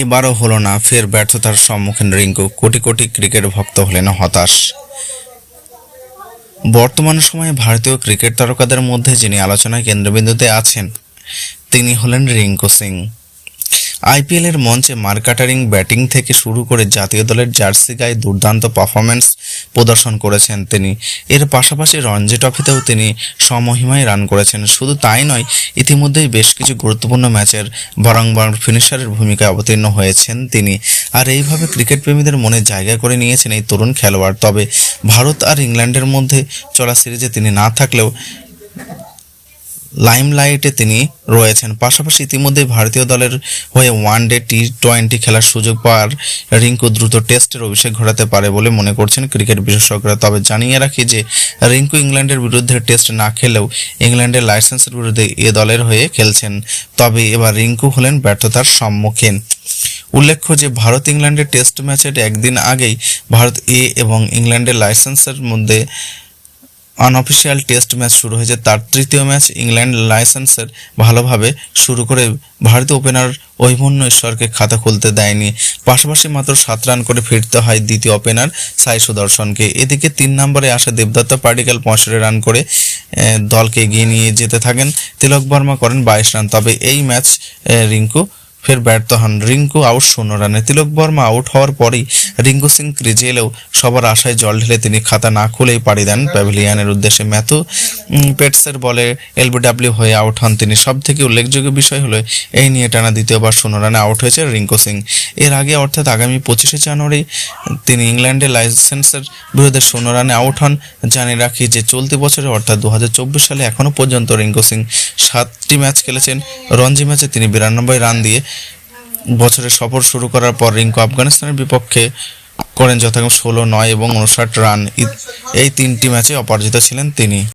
এবারও হলো না, ফের ব্যর্থতার সম্মুখীন রিঙ্কু। কোটি কোটি ক্রিকেট ভক্ত হলেন হতাশ। বর্তমান সময়ে ভারতীয় ক্রিকেট তারকাদের মধ্যে যিনি আলোচনায় কেন্দ্রবিন্দুতে আছেন, তিনি হলেন রিঙ্কু সিং। আইপিএলের মঞ্চে মার্কাটারিং ব্যাটিং থেকে শুরু করে জাতীয় দলের জার্সি গায়ে দুর্দান্ত পারফরমেন্স প্রদর্শন করেছেন তিনি। এর পাশাপাশি রঞ্জি ট্রফিতেও তিনি সমহিমায় রান করেছেন। শুধু তাই নয়, ইতিমধ্যেই বেশ কিছু গুরুত্বপূর্ণ ম্যাচের বারংবার ফিনিশারের ভূমিকায় অবতীর্ণ হয়েছেন তিনি। আর এইভাবে ক্রিকেট প্রেমীদের মনে জায়গা করে নিয়েছেন এই তরুণ খেলোয়াড়। তবে ভারত আর ইংল্যান্ডের মধ্যে চলা সিরিজে তিনি না থাকলেও লাইমলাইটে তিনি রয়েছেন। পাশাপাশি ইতিমধ্যেই ভারতীয় দলের হয়ে ওয়ান ডে টি টোয়েন্টি খেলার সুযোগ পাওয়ার রিঙ্কু দ্রুত টেস্টের অভিষেক ঘটাতে পারে বলে মনে করছেন ক্রিকেট বিশেষজ্ঞরা। তবে জানিয়ে রাখি যে, রিঙ্কু ইংল্যান্ডের বিরুদ্ধে টেস্ট না খেলেও ইংল্যান্ডের লাইসেন্সের বিরুদ্ধে এ দলের হয়ে খেলছেন। তবে এবার রিঙ্কু হলেন ব্যর্থতার সম্মুখীন। উল্লেখ্য যে, ভারত ইংল্যান্ডের টেস্ট ম্যাচের একদিন আগেই ভারত এ এবং ইংল্যান্ডের লাইসেন্সের মধ্যে আনঅফিসিয়াল টেস্ট ম্যাচ শুরু হয়েছে। তার তৃতীয় ম্যাচ ইংল্যান্ড লাইসেন্সের ভালোভাবে শুরু করে ভারতীয় ওপেনার ঐমন্য ঈশ্বরকে খাতা খুলতে দেয়নি। পাশাপাশি মাত্র সাত রান করে ফিরতে হয় দ্বিতীয় ওপেনার সাই সুদর্শনকে। এদিকে তিন নম্বরে আসা দেবদত্ত পার্টিকেল পঁয়ষট্টি রান করে দলকে এগিয়ে নিয়ে যেতে থাকেন। তিলক বর্মা করেন বাইশ রান। তবে এই ম্যাচ রিঙ্কু ফের ব্যর্থ হন। রিঙ্কু আউট শূন্য রানে। তিলক বর্মা আউট হওয়ার পরেই রিঙ্কু সিং ক্রিজে এলেও সবার আশায় জল ঢেলে তিনি খাতা না খুলেই পাড়ি দেন প্যাভিলিয়ানের উদ্দেশ্যে। ম্যাথু পেটসের বলে এলবিডাব্লিউ হয়ে আউট হন তিনি। সব থেকে উল্লেখযোগ্য বিষয় হলো এই নিয়ে টানা দ্বিতীয়বার শূন্য রানে আউট হয়েছে রিঙ্কু সিং। এর আগে অর্থাৎ আগামী পঁচিশে জানুয়ারি তিনি ইংল্যান্ডের লাইসেন্সের বিরুদ্ধে শূন্য রানে আউট হন। জানিয়ে রাখি যে চলতি বছরে অর্থাৎ দু হাজার চব্বিশ সালে এখনও পর্যন্ত রিঙ্কু সিং সাতটি ম্যাচ খেলেছেন। রঞ্জি ম্যাচে তিনি বিরানব্বই রান দিয়ে বছরের সফর শুরু করার পর রিঙ্কু আফগানিস্তানের বিপক্ষে করেন যথাক্রমে ষোলো নয় এবং উনষাট রান। এই তিনটি ম্যাচে অপরাজিত ছিলেন তিনি।